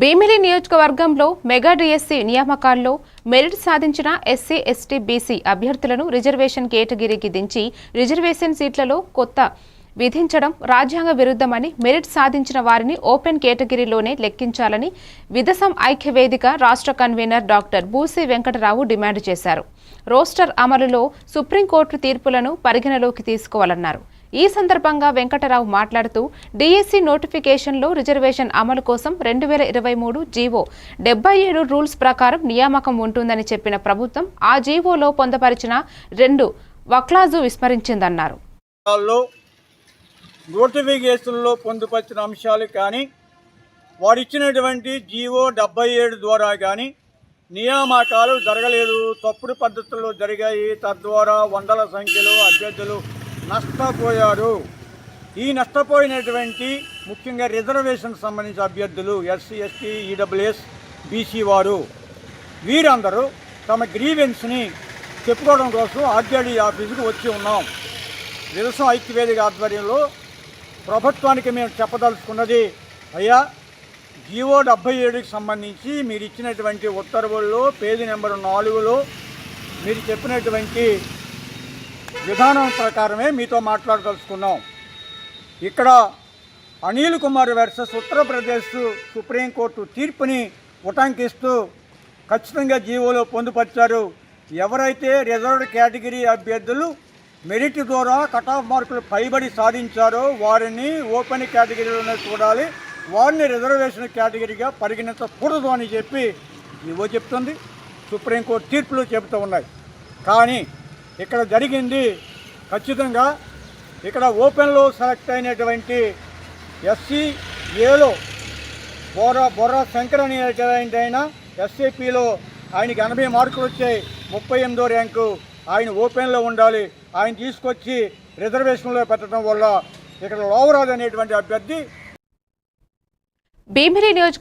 భీమిలి నియోజకవర్గంలో mega DSC నియామకాల్లో merit సాధించిన ఎస్సీ ఎస్టీ బీసీ అభ్యర్థులను రిజర్వేషన్ కేటగిరీకి దించి రిజర్వేషన్ సీట్లలో కొత్త విధించడం రాజ్యాంగ విరుద్ధమని మెరిట్ సాధించిన వారిని ఓపెన్ కేటగిరీలోనే లెక్కించాలని విదసం ఐక్యవేదిక రాష్ట్ర convener doctor Busi Venkatarao demand చేశారు. రోస్టర్ అమలులో సుప్రీంకోర్టు తీర్పులను పరిగణలోకి తీసుకోవాలన్నారు. ఈ సందర్భంగా వెంకటరావు మాట్లాడుతూ డిఎస్సి నోటిఫికేషన్లో రిజర్వేషన్ అమలు కోసం రెండు వేల ఇరవై మూడు జీవో డెబ్బై ఏడు రూల్స్ ప్రకారం నియామకం ఉంటుందని చెప్పిన ప్రభుత్వం ఆ జీవోలో పొందపరిచిన రెండు వక్లాజు విస్మరించిందన్నారు. నోటిఫికేషన్లో పొందుపరిచిన అంశాలు కానీ వారు ఇచ్చినటువంటి జీవో డెబ్బై ఏడు ద్వారా కానీ నియామకాలు జరగలేదు. తప్పుడు పద్ధతుల్లో జరిగాయి. తద్వారా వందల సంఖ్యలో అభ్యర్థులు నష్టపోయారు. ఈ నష్టపోయినటువంటి ముఖ్యంగా రిజర్వేషన్ సంబంధించిన అభ్యర్థులు ఎస్సీ ఎస్టీ ఈడబ్ల్యూఎస్ బీసీ వారు. వీరందరూ తమ గ్రీవెన్స్ని చెప్పుకోవడం కోసం ఆర్జేడీ ఆఫీసుకు వచ్చి ఉన్నాం. విరసం ఐక్యవేదిక ఆధ్వర్యంలో ప్రభుత్వానికి మేము చెప్పదలుచుకున్నది అయ్యా జియో డెబ్బై ఏడుకి సంబంధించి మీరు ఇచ్చినటువంటి ఉత్తర్వుల్లో పేజీ నెంబర్ నాలుగులో మీరు చెప్పినటువంటి విధానం ప్రకారమే మీతో మాట్లాడదలుచుకున్నాం. ఇక్కడ Anil Kumar versus Uttar Pradesh supreme court తీర్పుని ఉటంకిస్తూ ఖచ్చితంగా జీవోలో పొందుపరిచారు. ఎవరైతే రిజర్వ్డ్ కేటగిరీ అభ్యర్థులు మెరిట్ ద్వారా కట్ ఆఫ్ మార్కులు పైబడి సాధించారో వారిని ఓపెన్ కేటగిరీలోనే చూడాలి. వారిని రిజర్వేషన్ కేటగిరీగా పరిగణించకూడదు అని చెప్పి ఇవో చెప్తుంది. సుప్రీంకోర్టు తీర్పులు చెబుతూ ఉన్నాయి. కానీ ఇక్కడ జరిగింది ఖచ్చితంగా ఇక్కడ ఓపెన్లో సెలెక్ట్ అయినటువంటి ఎస్సీ ఏలో బొర్ర బొర్ర శంకర్ అనేటువంటి ఆయన ఎస్ఏపిలో ఆయనకి ఎనభై మార్కులు వచ్చాయి ముప్పై ఎనిమిదో ర్యాంకు ఆయన ఓపెన్లో ఉండాలి. ఆయన తీసుకొచ్చి రిజర్వేషన్లో పెట్టడం వల్ల ఇక్కడ లోవరాజు అనేటువంటి అభ్యర్థి భీమిలి నియోజక